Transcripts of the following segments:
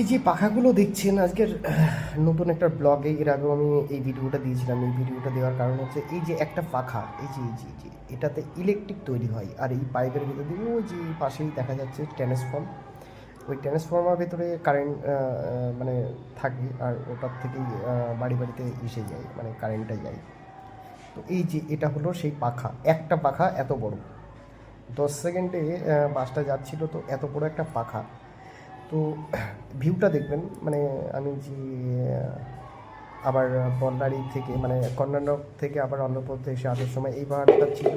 এই যে পাখাগুলো দেখছেন, আজকের নতুন একটা ব্লগে এর আগেও আমি এই ভিডিওটা দিয়েছিলাম। এই ভিডিওটা দেওয়ার কারণ হচ্ছে এই যে একটা পাখা, এই যে এই যে এটাতে ইলেকট্রিক তৈরি হয়। আর এই পাইপের ভিতর দিয়ে ওই যে পাশেই দেখা যাচ্ছে ট্রান্সফর্ম ওই ট্রান্সফর্মার ভিতরে কারেন্ট মানে থাকে আর ওটার থেকেই বাড়ি বাড়িতে এসে যায় মানে কারেন্টটা যায়। তো এই যে এটা হলো সেই পাখা, একটা পাখা এত বড়। দশ সেকেন্ডে বাসটা যাচ্ছিল তো এত বড় একটা পাখা। তো ভিউটা দেখবেন মানে আমি যে, আবার বল্লারি থেকে মানে কর্ণাটক থেকে আবার অন্ধ্রপ্রদেশে আসার সময় এই পাহাড়টা ছিল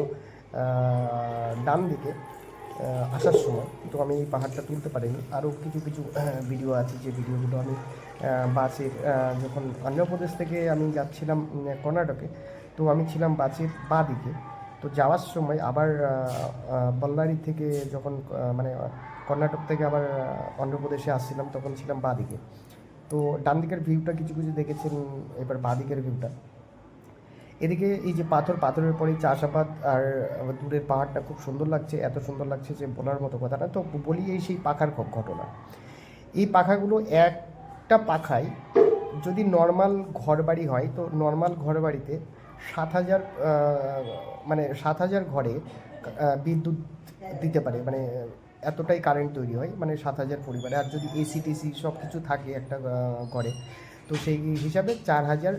ডান দিকে আসার সময়। তো আমি এই পাহাড়টা তুলতে পারিনি। আরও কিছু কিছু ভিডিও আছে। যে ভিডিওগুলো আমি বাসের যখন অন্ধ্রপ্রদেশ থেকে আমি যাচ্ছিলাম কর্ণাটকে, তো আমি ছিলাম বাসের বাঁ দিকে। তো যাওয়ার সময় আবার বল্লারি থেকে যখন মানে কর্ণাটক থেকে আবার অন্ধ্রপ্রদেশে আসছিলাম, তখন ছিলাম বাঁ দিকে তো ডান দিকের ভিউটা কিছু কিছু দেখেছেন? এবার বাঁ দিকের ভিউটা। এদিকে এই যে পাথর, পাথরের পরে চাষাবাদ আর দূরের পাহাড়টা খুব সুন্দর লাগছে, এত সুন্দর লাগছে যে বলার মতো কথা না। তো বলি এই সেই পাখার ঘটনা। এই পাখাগুলো একটা পাখায় যদি নর্মাল ঘর বাড়ি হয়, তো নর্মাল ঘর বাড়িতে সাত হাজার মানে সাত হাজার ঘরে বিদ্যুৎ দিতে পারে মানে এতটাই কারেন্ট তৈরি হয় মানে সাত হাজার পরিবারে। আর যদি এসি টিসি সব কিছু থাকে একটা ঘরে, তো সেই হিসাবে চার হাজার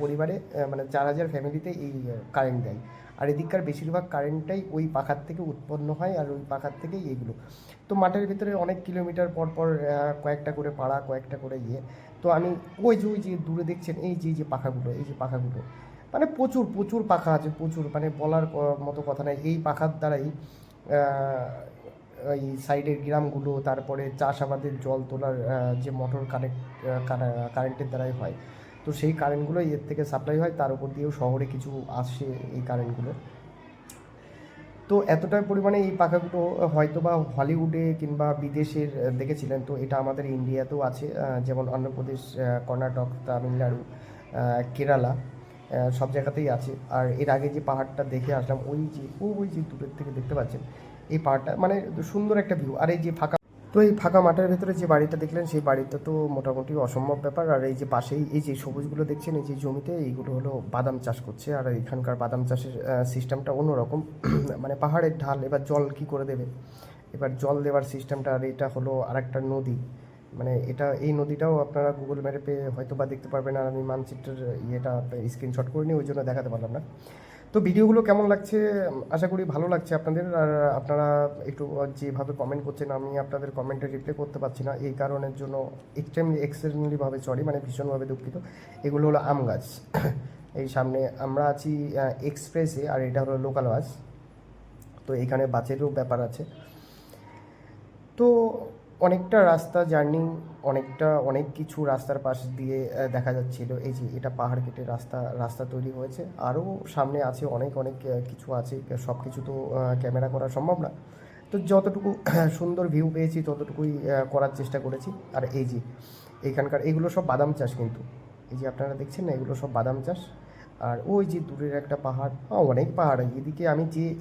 পরিবারে মানে চার হাজার ফ্যামিলিতে এই কারেন্ট দেয়। আর এদিককার বেশিরভাগ কারেন্টটাই ওই পাখার থেকে উৎপন্ন হয় আর ওই পাখার থেকেই এইগুলো। তো মাঠের ভিতরে অনেক কিলোমিটার পর পর কয়েকটা করে পাড়া, কয়েকটা করে ইয়ে। তো আমি ওই যে ওই যে দূরে দেখছেন, এই যে যে পাখাগুলো, এই যে পাখাগুলো মানে প্রচুর প্রচুর পাখা আছে, প্রচুর মানে বলার মতো কথা নাই। এই পাখার দ্বারাই এই সাইডের গ্রামগুলো, তারপরে চাষাবাদের জল তোলার যে মোটর কানেক্ট কারেন্টের দ্বারাই হয়। তো সেই কারেন্টগুলো এর থেকে সাপ্লাই হয়, তার উপর দিয়েও শহরে কিছু আসে এই কারেন্টগুলো তো এতটাই পরিমাণে এই পাখাগুলো হয়তো বা হলিউডে কিংবা বিদেশের দেখেছিলেন, তো এটা আমাদের ইন্ডিয়াতেও আছে যেমন অন্ধ্রপ্রদেশ কর্ণাটক, তামিলনাড়ু কেরালা। সব জায়গাতেই আছে। আর এর আগে যে পাহাড়টা দেখে আসলাম, ওই যে ও ওই যে দূরের থেকে দেখতে পাচ্ছেন, এই পাহাড়টা মানে সুন্দর একটা ভিউ আর এই যে ফাঁকা, তো এই ফাঁকা মাঠের ভেতরে যে বাড়িটা দেখলেন, সেই বাড়িটা তো মোটামুটি অসম্ভব ব্যাপার। আর এই যে পাশেই, এই যে সবুজগুলো দেখছেন, এই যে জমিতে, এইগুলো হলো বাদাম চাষ করছে। আর এখানকার বাদাম চাষের সিস্টেমটা অন্যরকম। মানে পাহাড়ের ঢাল, এবার জল কি করে দেবে? এবার জল দেওয়ার সিস্টেমটা আর এটা হলো আরেকটা নদী। মানে এটা, এই নদীটাও আপনারা গুগল ম্যাপে হয়তো বা দেখতে পারবেন আর আমি মানচিত্রের ইয়েটা স্ক্রিনশট করে নিই, ওই জন্য দেখাতে পারলাম না। তো ভিডিওগুলো কেমন লাগছে? আশা করি ভালো লাগছে আপনাদের। আর আপনারা একটু যেভাবে কমেন্ট করছেন, আমি আপনাদের কমেন্টে রিপ্লাই করতে পারছি না। এই কারণের জন্য এক্সট্রিমলি এক্সট্রিমলিভাবে সরি মানে ভীষণভাবে দুঃখিত। এগুলো হলো আম গাছ। এই সামনে আমরা আছি এক্সপ্রেসে আর এটা হলো লোকাল বাস তো এখানে বাসেরও ব্যাপার আছে। তো অনেকটা রাস্তা জার্নি, অনেকটা, অনেক কিছু রাস্তার পাশ দিয়ে দেখা যাচ্ছিল। এই যে এটা পাহাড় কেটে রাস্তা রাস্তা তৈরি হয়েছে। আরও সামনে আছে অনেক অনেক কিছু আছে। সব কিছু তো ক্যামেরা করা সম্ভব না। তো যতটুকু সুন্দর ভিউ পেয়েছি, ততটুকুই করার চেষ্টা করেছি। আর এই যে এইখানকার এগুলো সব বাদাম চাষ কিন্তু। এই যে আপনারা দেখছেন না, এগুলো সব বাদাম চাষ। আর ওই যে দূরের একটা পাহাড় আহ, অনেক পাহাড় এদিকে আমি যে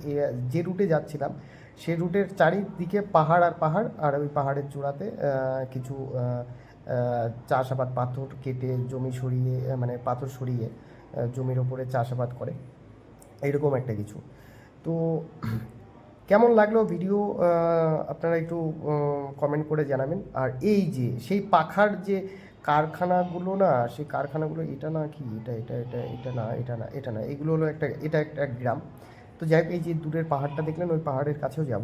যে রুটে যাচ্ছিলাম সে রুটের চারিদিকে পাহাড় আর পাহাড় আর ওই পাহাড়ের চূড়াতে কিছু চাষাবাদ পাথর কেটে জমি সরিয়ে মানে পাথর সরিয়ে জমির ওপরে চাষাবাদ করে এইরকম একটা কিছু। তো কেমন লাগল ভিডিও আপনারা একটু কমেন্ট করে জানাবেন। আর এই যে সেই পাখার যে কারখানাগুলো না, সেই কারখানাগুলো এটা না কি, এটা এটা এটা এটা না এটা না এটা না, এগুলো হলো একটা, এটা একটা গ্রাম। তো যাই হোক, এই যে দূরের পাহাড়টা দেখলেন, ওই পাহাড়ের কাছেও যাব।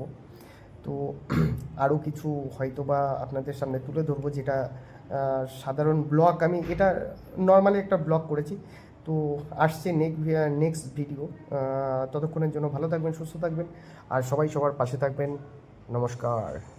তো আরও কিছু হয়তো বা আপনাদের সামনে তুলে ধরবো, যেটা সাধারণ ব্লগ আমি এটা নর্মালি একটা ব্লগ করেছি। তো আসছে নেক্সট নেক্সট ভিডিও। ততক্ষণের জন্য ভালো থাকবেন, সুস্থ থাকবেন। আর সবাই সবার পাশে থাকবেন। নমস্কার।